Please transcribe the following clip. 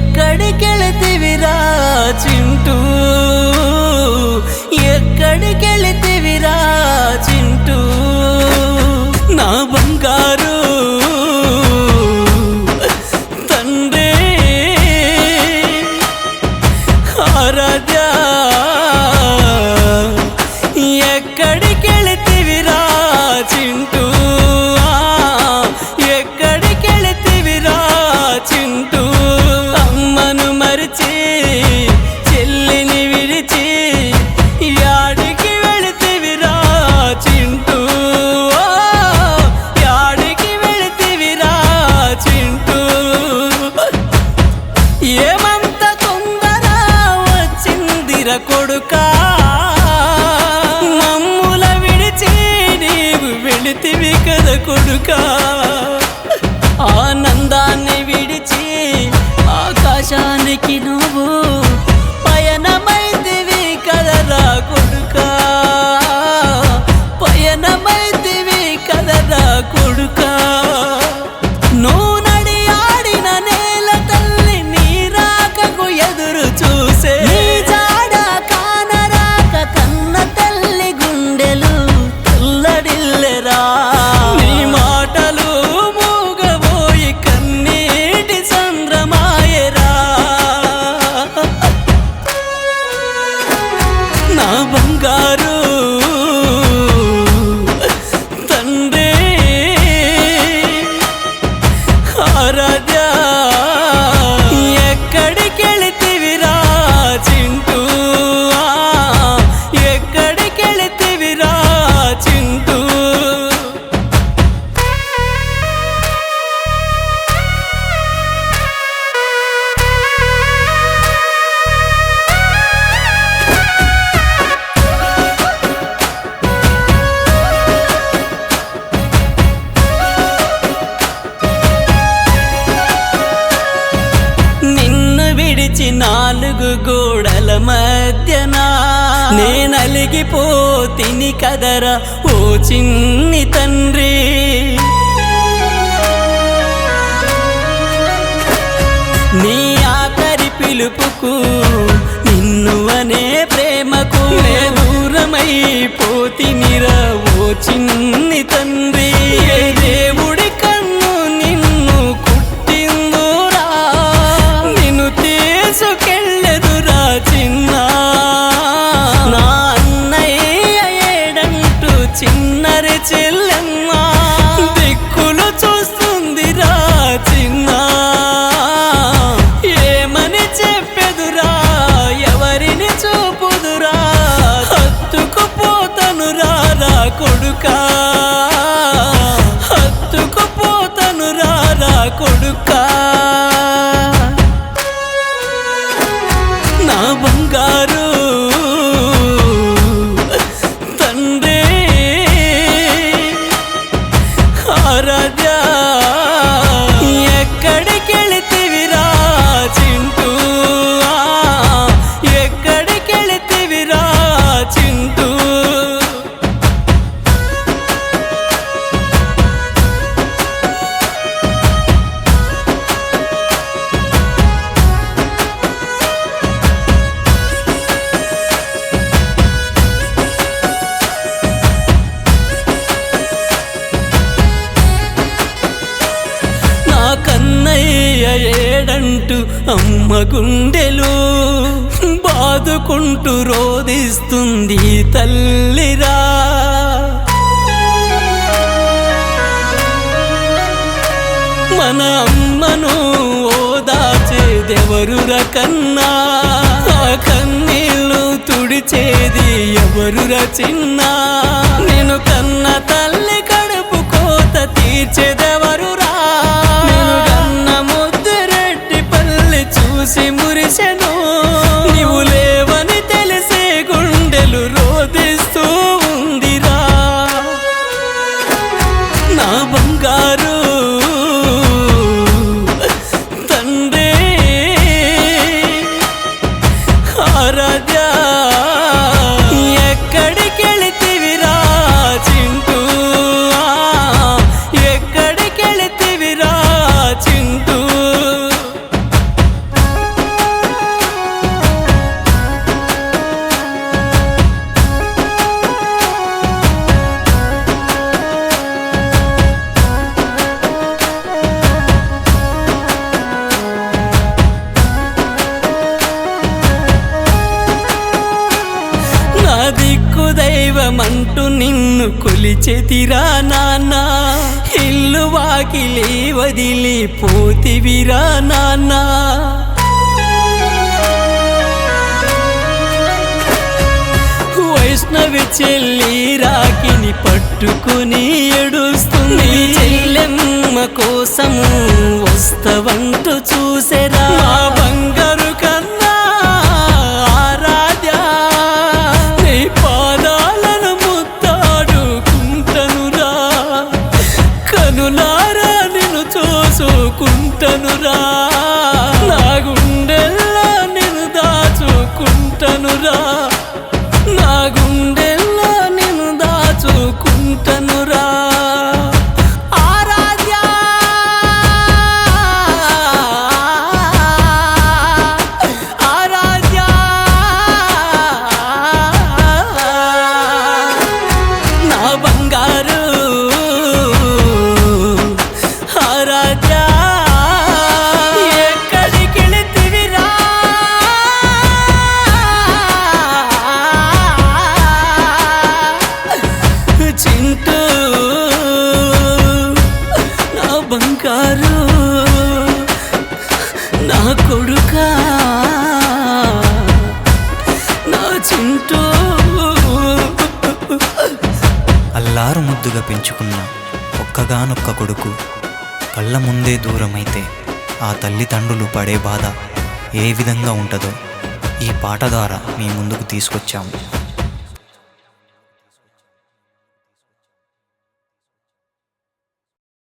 ఎక్కడికెళితివిరా చింటూ? ఎక్కడికెళితివిరా చింటూ? మరిచి చెల్లిని విడిచి యాడికి వెళితివిరా చింటూ? యాడికి వెళితివిరా చింటూ? ఏమంత తొందర వచ్చిందిర కొడుకా? మమ్ముల విడిచి నీవు వెళితివి కదా కొడుకా? चांद की नौ பங்கார గోడల మధ్యన నేనలిగిపోతిని కదరా ఓ చిన్ని తండ్రి. నీ ఆఖరి పిలుపుకు నిన్ను అనే ప్రేమకు దూరమైపోతినిరావు కొడుకా. హత్తుకు పోతను రారా కొడుకా. గుండెలు బాదుకుంటూ రోధిస్తుంది తల్లిరా. మన అమ్మను ఓదాచేదెవరుర కన్నా? ఆ కన్నీళ్ళు తుడిచేది ఎవరుర రచిన్నా కొలిచెతిరా నాన్న. ఇల్లు వాకిలే వదిలి పోతివిరా నాన్న. వైష్ణవి చెల్లి రాకిని పట్టుకుని ఎడుస్తుంది చెల్లెమ్మ కోసము వస్తవంటూ కన్నులారా నిన్ను చూసుకుంటను రా కారు నా కొడుక నా చింటో. అల్లారు ముద్దుగా పెంచుకున్న ఒక్కగానొక్క కొడుకు కళ్ళ ముందే దూరమైతే ఆ తల్లిదండ్రులు పడే బాధ ఏ విధంగా ఉంటుందో ఈ పాట ద్వారా మీ ముందుకు తీసుకొచ్చాము.